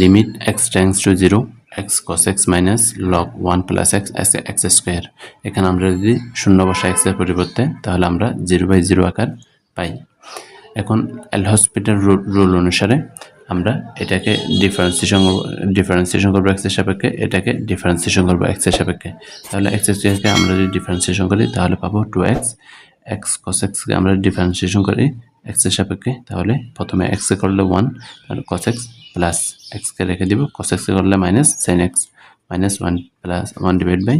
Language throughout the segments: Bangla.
Limit x tends to zero x cos x minus log one plus x x x square এখানে আমরা যদি শূন্য বসা এক্সের পরিবর্তে, তাহলে আমরা জিরো বাই জিরো আকার পাই। এখন এল হসপিটাল রুল অনুসারে আমরা এটাকে ডিফারেন্সিয়েশন ডিফারেন্সিয়েশন করব এক্সের সাপেক্ষে, এটাকে ডিফারেন্সিয়েশন করব এক্সের সাপেক্ষে। তাহলে এক্স স্কোয়ারকে আমরা যদি ডিফারেন্সিয়েশন করি, তাহলে পাবো টু এক্স এক্স কস এক্সকে আমরা ডিফারেন্সিয়েশন করি এক্সের সাপেক্ষে, তাহলে প্রথমে এক্সে করলে ওয়ান তাহলে কস এক্স প্লাস এক্সকে রেখে দিব। কস এক্সকে করলে minus sine x minus one plus one divide by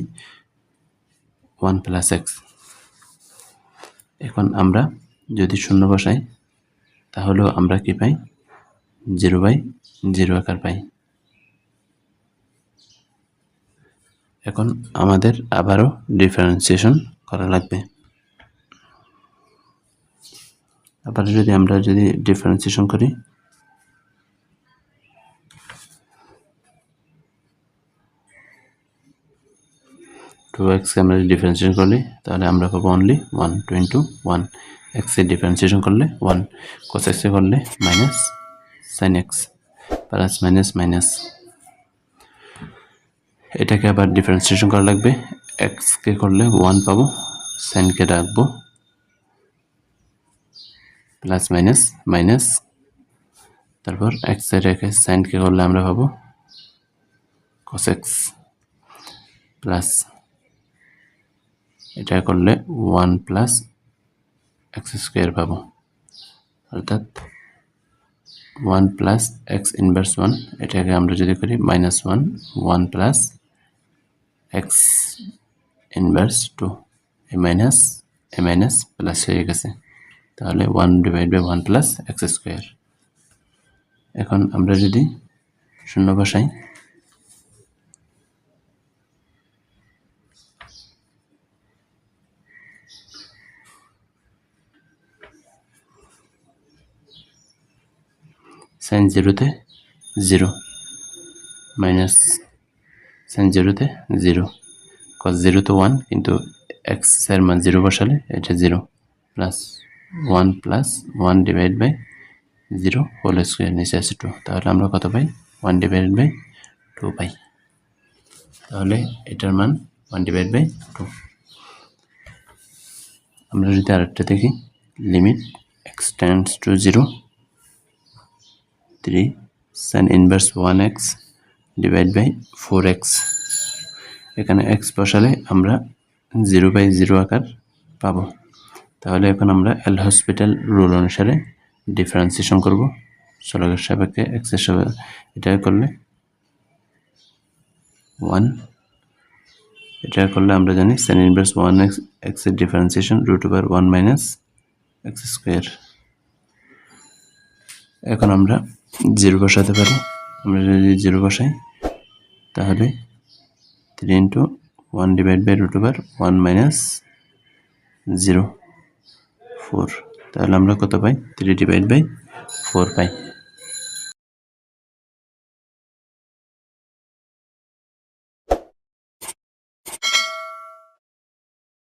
one plus x এখন আমরা যদি শূন্য বসাই, তাহলেও আমরা কি পাই? জিরো বাই জিরো আকার পাই। এখন আমাদের আবারও ডিফারেন্সিয়েশন করা লাগবে। আবার যদি আমরা যদি ডিফারেন্সিয়েশন করি টু এক্সকে আমরা যদি ডিফারেন্সিয়েশন করি তাহলে আমরা পাবো only one two into one এক্সের ডিফারেন্সিয়েশন করলে ওয়ান কোস এক্সে করলে minus sine x plus minus minus এটাকে আবার ডিফারেন্সিয়েশন করা লাগবে এক্সকে করলে ওয়ান পাবো সাইনকে রাখব প্লাস মাইনাস মাইনাস তারপর এক্সে রেখে সাইনকে করলে আমরা পাবো কসেক্স প্লাস এটা করলে ওয়ান প্লাস এক্স স্কোয়ার পাবো। অর্থাৎ one plus x inverse one, এটাকে আমরা যদি করি minus one one plus x inverse two, এ মাইনাস এ মাইনাস প্লাস হয়ে গেছে। তাহলে one divide by one plus x square. এখন আমরা যদি শূন্য বসাই সাইন জিরোতে জিরো মাইনাস সাইন জিরোতে জিরো কস জিরোতে ওয়ান কিন্তু এক্সের মান জিরো বসালে এটা zero plus one plus one divide by zero whole square নিচে আছে টু তাহলে আমরা কত পাই? ওয়ান ডিভাইড বাই টু পাই। তাহলে এটার মান ওয়ান ডিভাইড বাই টু আমরা যদি আরেকটা দেখি limit x tends to zero three sine inverse one x divide by four x এখানে এক্স বসালে আমরা জিরো বাই জিরো আকার পাবো। তাহলে এখন আমরা এল হসপিটাল রুল অনুসারে ডিফারেন্সিয়েশন করব। চলকের সাপেক্ষে এক্সের সাপেক্ষে এটা করলে ওয়ান এটা করলে আমরা জানি সেন ইনভার্স ওয়ান এক্স এক্সের differentiation root over one minus x square এখন আমরা জিরো বসাতে পারি? আমরা যদি জিরো বসাই, তাহলে three into one divide by root over one minus zero four তাহলে আমরা কত পাই? Three divide by four pi.